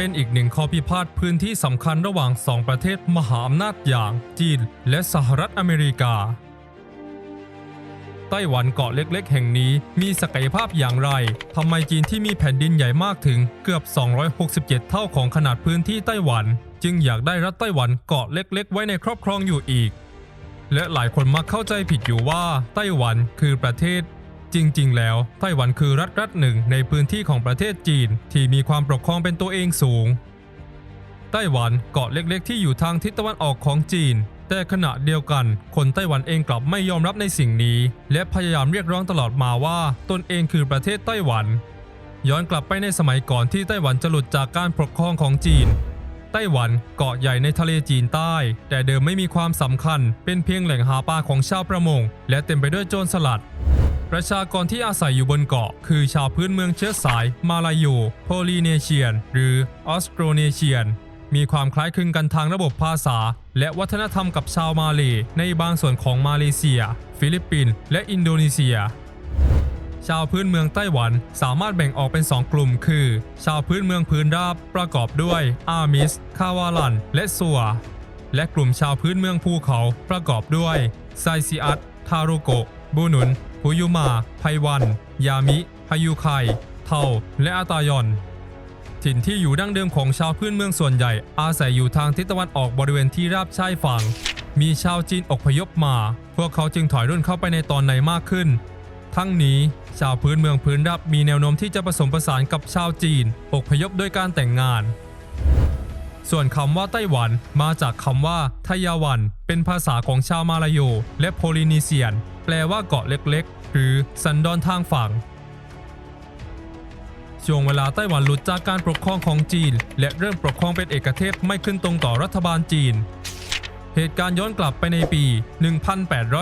เป็นอีกหนึ่งข้อพิพาทพื้นที่สำคัญระหว่างสองประเทศมหาอำนาจอย่างจีนและสหรัฐอเมริกา ไต้หวันเกาะเล็กๆ แห่งนี้มีศักยภาพอย่างไรทำไมจีนที่มีแผ่นดินใหญ่มากถึงเกือบ 267 เท่าของขนาดพื้นที่ไต้หวัน จึงอยากได้รัฐไต้หวันเกาะเล็ก ๆ ไว้ในครอบครองอยู่อีกและหลายคนมักเข้าใจผิดอยู่ว่าไต้หวันคือประเทศ จริง ๆ แล้วไต้หวันคือรัฐรัฐหนึ่งในพื้นที่ของประเทศจีน ที่มีความปกครองเป็นตัวเองสูง ไต้หวันเกาะเล็กๆ ที่อยู่ทางทิศตะวันออกของจีน แต่ขณะเดียวกัน คนไต้หวันเองกลับไม่ยอมรับในสิ่งนี้ และพยายามเรียกร้องตลอดมาว่าตนเองคือประเทศไต้หวัน ย้อนกลับไปในสมัยก่อนที่ไต้หวันจะหลุดจากการปกครองของจีนไต้หวันเกาะใหญ่ในทะเลจีนใต้ แต่เดิมไม่มีความสำคัญ เป็นเพียงแหล่งหาปลาของชาวประมง และเต็มไปด้วยโจรสลัด ประชากรที่อาศัยอยู่บนเกาะ คือชาวพื้นเมืองเชื้อสาย มาลายู โพลีเนเชียน หรือออสโตรเนเชียน มีความคล้ายคลึงกันทางระบบภาษา และวัฒนธรรมกับชาวมาเลยในบางส่วนของมาเลเซีย ฟิลิปปินส์และอินโดนีเซีย ชาวพื้นเมืองไต้หวันสามารถแบ่งออกเป็น 2 กลุ่ม คือ ชาวพื้นเมืองพื้นราบประกอบด้วยอามิส คาวาลัน และซัว และกลุ่มชาวพื้นเมืองภูเขาประกอบด้วยไซซิอัตทารุโกบูนุน พุยุมา ไพวัน ยามิพายุไคเทาและอาตายอน ถิ่นที่อยู่ดั้งเดิมของชาวพื้นเมืองส่วนใหญ่ อาศัยอยู่ทางทิศตะวันออกบริเวณที่ราบชายฝั่ง มีชาวจีนอพยพมา พวกเขาจึงถอยร่นเข้าไปในตอนในมากขึ้น ทั้งนี้ชาวพื้นเมืองพื้นราบมีแนวโน้มที่จะผสมผสานกับชาวจีนอพยพโดยการแต่งงาน ส่วนคำว่าไต้หวันมาจากคำว่าทยาวัน เป็นภาษาของชาวมาลายู และโพลินีเซียน แปลว่าเกาะเล็กๆ หรือสันดอนทางฝั่งช่วงเวลาไต้หวันหลุดจากการปกครองของจีน และเริ่มปกครองเป็นเอกเทศไม่ขึ้นตรงต่อรัฐบาลจีน เหตุการณ์ย้อนกลับไปในปี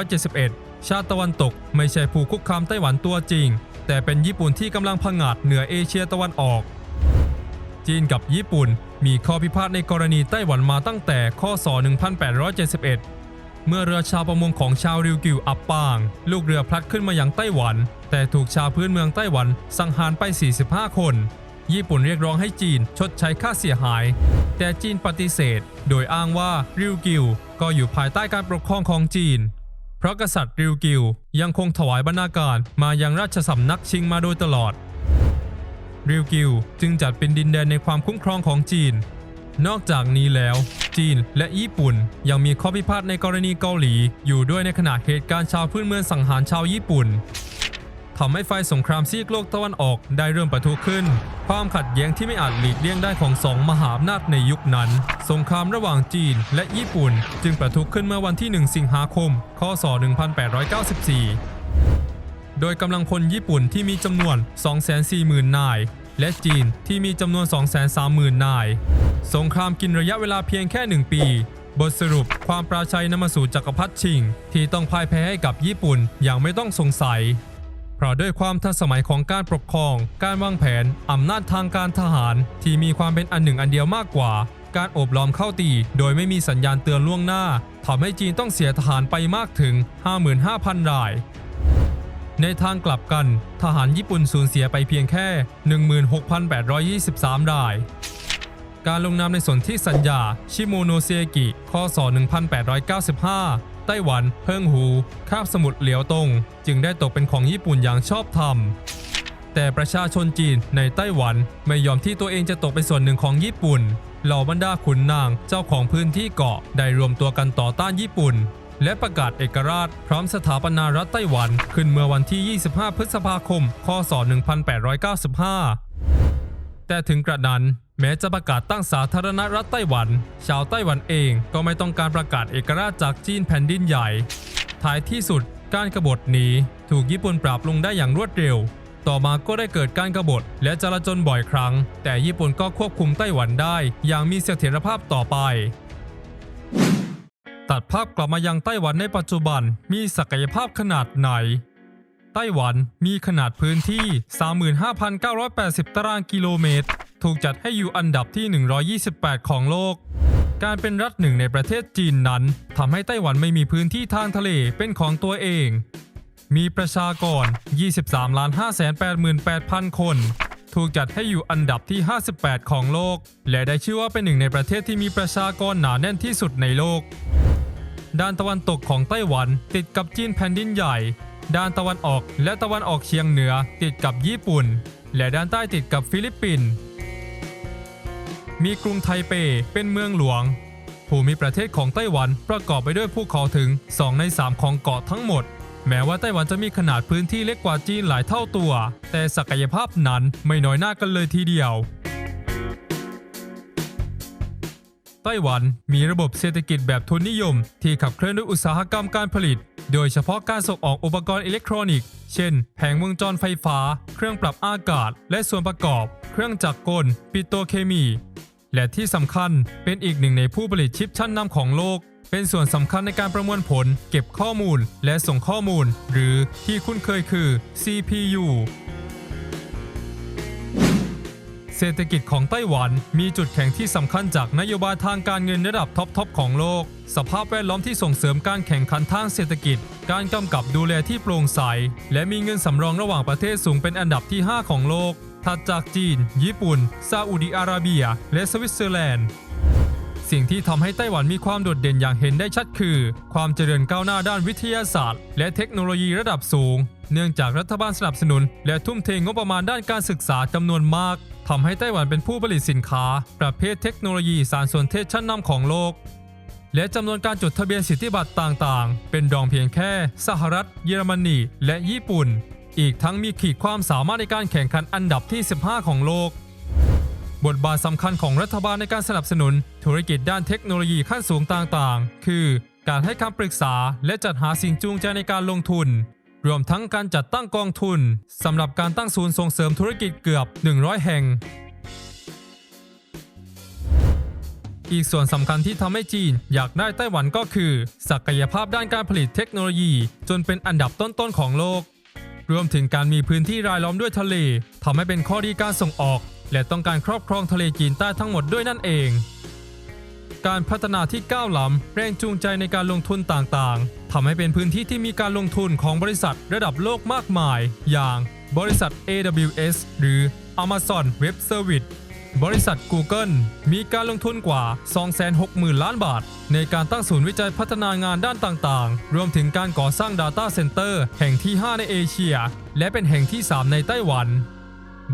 1871 ชาติตะวันตกไม่ใช่ผู้คุกคามไต้หวันตัวจริง แต่เป็นญี่ปุ่นที่กำลังผงาดเหนือเอเชียตะวันออก จีนกับญี่ปุ่น มีข้อพิพาทในกรณีไต้หวันมาตั้งแต่ข้อศ1871 เมื่อเรือชาวประมงของชาวริวกิวอับปาง ลูกเรือพลัดขึ้นมาอยังไต้หวัน แต่ถูกชาวพื้นเมืองไต้หวันสังหารไป 45 คน ญี่ปุ่นเรียกร้องให้จีนชดใช้ค่าเสียหาย แต่จีนปฏิเสธ โดยอ้างว่าริวกิวก็อยู่ภายใต้การปกครองของจีน เพราะกษัตริย์ริวกิวยังคงถวายบรรณาการมายังราชสำนักชิงมาโดยตลอด ริวกิวจึงจัดเป็นดินแดนในความคุ้มครองของจีน นอกจากนี้แล้ว จีนและญี่ปุ่นยังมีข้อพิพาทในกรณีเกาหลี อยู่ด้วยในขณะเหตุการณ์ชาวพื้นเมืองสังหารชาวญี่ปุ่นทำให้ไฟสงครามซีกโลกตะวันออกได้เริ่มปะทุขึ้น ความขัดแย้งที่ไม่อาจหลีกเลี่ยงได้ของสองมหาอำนาจในยุคนั้น สงครามระหว่างจีนและญี่ปุ่น จึงประทุขึ้นเมื่อวันที่ 1 สิงหาคม คศ 1894 โดยกำลังพลญี่ปุ่นที่มีจำนวน 240,000 นาย และจีนที่มีจำนวน 230,000 นาย สงครามกินระยะเวลาเพียงแค่ 1 ปี บทสรุปความปราชัยนำมาสู่จักรพรรดิชิง ที่ต้องพ่ายแพ้ให้กับญี่ปุ่นอย่างไม่ต้องสงสัย เพราะด้วยความทันสมัยของการปกครอง การวางแผน อำนาจทางการทหารที่มีความเป็นอันหนึ่งอันเดียวมากกว่า การโอบล้อมเข้าตี โดยไม่มีสัญญาณเตือนล่วงหน้าทำให้จีนต้องเสียทหารไปมากถึง 55,000 ราย ในทางกลับกัน ทหารญี่ปุ่นสูญเสียไปเพียงแค่ 16,823 ราย การลงนามในสนธิสัญญา ชิโมโนเซกิข้อศ1895 ไต้หวัน เพิงหูคาบสมุทรเหลียวตง จึงได้ตกเป็นของญี่ปุ่นอย่างชอบธรรม แต่ประชาชนจีนในไต้หวันไม่ยอมที่ตัวเองจะตกเป็นส่วนหนึ่งของญี่ปุ่น เหล่าบรรดาขุนนางเจ้าของพื้นที่เกาะได้รวมตัวกันต่อต้านญี่ปุ่น และประกาศเอกราช พร้อมสถาปนารัฐไต้หวัน ขึ้นเมื่อวันที่ 25 พฤษภาคม คศ 1895 แต่ถึงกระนั้น แม้จะประกาศตั้งสาธารณรัฐไต้หวัน ชาวไต้หวันเองก็ไม่ต้องการประกาศเอกราชจากจีนแผ่นดินใหญ่ ท้ายที่สุดการกบฏนี้ถูกญี่ปุ่นปราบลงได้อย่างรวดเร็ว ต่อมาก็ได้เกิดการกบฏและจลาจลบ่อยครั้ง แต่ญี่ปุ่นก็ควบคุมไต้หวันได้ อย่างมีเสถียรภาพต่อไป ตัดภาพกลับมายังไต้หวันในปัจจุบันมีศักยภาพขนาดไหน ไต้หวันมีขนาดพื้นที่ 35,980 ตารางกิโลเมตร ถูกจัดให้อยู่อันดับที่ 128 ของโลก การเป็นรัฐหนึ่งในประเทศจีนนั้นทำให้ไต้หวันไม่มีพื้นที่ทางทะเลเป็นของตัวเอง มีประชากร 23 588,000 คน ถูกจัดให้อยู่อันดับที่ 58 ของโลก และได้ชื่อว่าเป็นหนึ่งในประเทศที่มีประชากรหนาแน่นที่สุดในโลก ด้านตะวันตกของไต้หวันติดกับจีนแผ่นดินใหญ่ ด้านตะวันออกและตะวันออกเฉียงเหนือติดกับญี่ปุ่น และด้านใต้ติดกับฟิลิปปินส์ มีกรุงไทเปเป็นเมืองหลวง ภูมิประเทศของไต้หวันประกอบไปด้วยภูเขาถึง 2 ใน 3 ของเกาะทั้งหมด แม้ว่าไต้หวันจะมีขนาดพื้นที่เล็กกว่าจีนหลายเท่าตัว แต่ศักยภาพนั้นไม่น้อยหน้ากันเลยทีเดียว ไต้หวัน มีระบบเศรษฐกิจแบบทุนนิยม ที่ขับเคลื่อนด้วยอุตสาหกรรมการผลิต โดยเฉพาะการส่งออกอุปกรณ์อิเล็กทรอนิกส์ เช่น แผงวงจรไฟฟ้า เครื่องปรับอากาศ และส่วนประกอบ เครื่องจักรกล ปิโตเคมี และที่สำคัญเป็นอีกหนึ่งในผู้ผลิตชิปชั้นนำของโลก เป็นส่วนสำคัญในการประมวลผล เก็บข้อมูล และส่งข้อมูล หรือที่คุ้นเคยคือ CPU เศรษฐกิจของไต้หวันมีจุดแข็งที่สำคัญจากนโยบายทางการเงินระดับท็อปทอปของโลก สภาพแวดล้อมที่ส่งเสริมการแข่งขันทางเศรษฐกิจ การกำกับดูแลที่โปร่งใส และมีเงินสำรองระหว่างประเทศสูงเป็นอันดับที่ 5 ของโลก ถัดจากจีน ญี่ปุ่น ซาอุดิอาระเบีย และสวิตเซอร์แลนด์สิ่งที่ทำให้ไต้หวันมีความโดดเด่นอย่างเห็นได้ชัดคือ ความเจริญก้าวหน้าด้านวิทยาศาสตร์ และเทคโนโลยีระดับสูง เนื่องจากรัฐบาลสนับสนุน และทุ่มเทงบประมาณด้านการศึกษาจำนวนมาก ทำให้ไต้หวันเป็นผู้ผลิตสินค้า ประเภทเทคโนโลยีสารสนเทศชั้นนำของโลก และจำนวนการจดทะเบียนสิทธิบัตรต่างๆ เป็นรองเพียงแค่ สหรัฐ เยอรมนี และญี่ปุ่น อีกทั้งมีขีดความสามารถในการแข่งขันอันดับที่ 15 ของโลก บทบาทสำคัญของรัฐบาลในการสนับสนุน ธุรกิจด้านเทคโนโลยีขั้นสูงต่างๆ คือ การให้คำปรึกษาและจัดหาสิ่งจูงใจในการลงทุน รวมทั้งการจัดตั้งกองทุนสำหรับการตั้งศูนย์ส่งเสริมธุรกิจเกือบ 100 แห่ง อีกส่วนสำคัญที่ทำให้จีนอยากได้ไต้หวันก็คือ ศักยภาพด้านการผลิตเทคโนโลยี จนเป็นอันดับต้นๆของโลก รวมถึงการมีพื้นที่รายล้อมด้วยทะเลทำให้เป็นข้อดีการส่งออก และต้องการครอบครองทะเลจีนใต้ทั้งหมดด้วยนั่นเอง การพัฒนาที่ก้าวล้ำแรงจูงใจในการลงทุนต่างๆทำให้เป็นพื้นที่ที่มีการลงทุนของบริษัทระดับโลกมากมาย อย่างบริษัท AWS หรือ Amazon Web Service บริษัท Google มีการลงทุนกว่า 260,000 ล้านบาท ในการตั้งศูนย์วิจัยพัฒนางานด้านต่างๆ รวมถึงการก่อสร้าง Data Center แห่งที่ 5 ในเอเชีย และเป็นแห่งที่ 3 ในไต้หวัน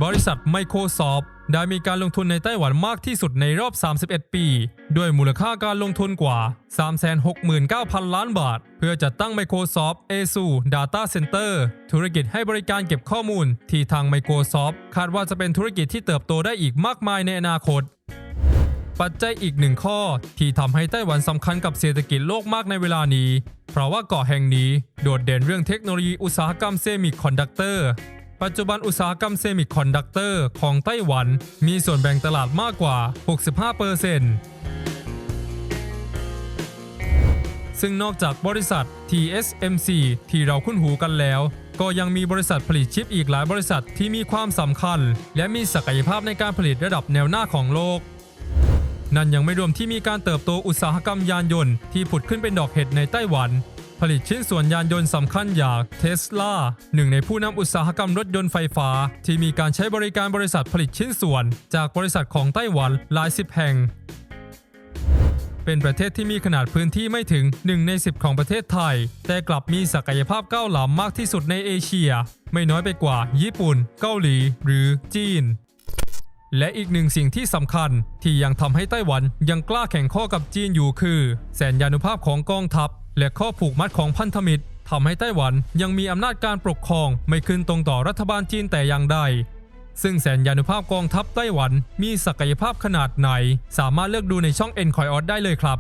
บริษัท Microsoft ได้มีการลงทุนในไต้หวันมากที่สุดในรอบ 31 ปี ด้วยมูลค่าการลงทุนกว่า 369,000 ล้านบาท เพื่อจัดตั้ง Microsoft Azure Data Center ธุรกิจให้บริการเก็บข้อมูล ที่ทาง Microsoft คาดว่าจะเป็นธุรกิจที่เติบโตได้อีกมากมายในอนาคต ปัจจัยอีกหนึ่งข้อ ที่ทำให้ไต้หวันสำคัญกับเศรษฐกิจโลกมากในเวลานี้ เพราะว่าเกาะแห่งนี้ โดดเด่นเรื่องเทคโนโลยีอุตสาหกรรมเซมิคอนดักเตอร์ ปัจจุบันอุตสาหกรรมเซมิคอนดักเตอร์ของไต้หวัน มีส่วนแบ่งตลาดมากกว่า 65%ซึ่งนอกจากบริษัท TSMC ที่เราคุ้นหูกันแล้ว ก็ยังมีบริษัทผลิตชิปอีกหลายบริษัทที่มีความสำคัญ และมีศักยภาพในการผลิตระดับแนวหน้าของโลกนั่นยังไม่รวมที่มีการเติบโตอุตสาหกรรมยานยนต์ที่ผุดขึ้นเป็นดอกเห็ดในไต้หวัน ผลิตชิ้นส่วนยานยนต์สำคัญอย่างเทสลาหนึ่งในผู้นำอุตสาหกรรมรถยนต์ไฟฟ้า ที่มีการใช้บริการบริษัทผลิตชิ้นส่วน จากบริษัทของไต้หวันหลายสิบแห่ง เป็นประเทศที่มีขนาดพื้นที่ไม่ถึง 1 ใน 10 ของประเทศไทย แต่กลับมีศักยภาพก้าวหลามมากที่สุดในเอเชีย ไม่น้อยไปกว่า ญี่ปุ่น เกาหลี หรือจีนและอีกหนึ่งสิ่งที่สำคัญที่ยังทำให้ไต้หวันยังกล้าแข่งข้อกับจีนอยู่คือ แสนยานุภาพของกองทัพ และข้อผูกมัดของพันธมิตรทำให้ไต้หวันยังมีอำนาจการปกครองไม่ขึ้นตรงต่อรัฐบาลจีนแต่อย่างใด ซึ่งแสนยานุภาพกองทัพไต้หวันมีศักยภาพขนาดไหน สามารถเลือกดูในช่อง e n c o i o s ได้เลยครับ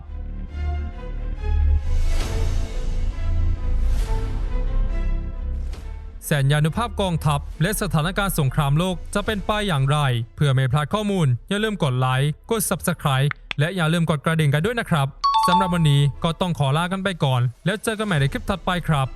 แสนยานุภาพกองทัพ และสถานการณ์สงครามโลกจะเป็นไปอย่างไร เพื่อไม่พลาดข้อมูล อย่าลืมกดไลค์ กด Subscribe และอย่าลืมกดกระดิ่งกันด้วยนะครับ สำหรับวันนี้ก็ต้องขอลากันไปก่อน แล้วเจอกันใหม่ในคลิปถัดไปครับ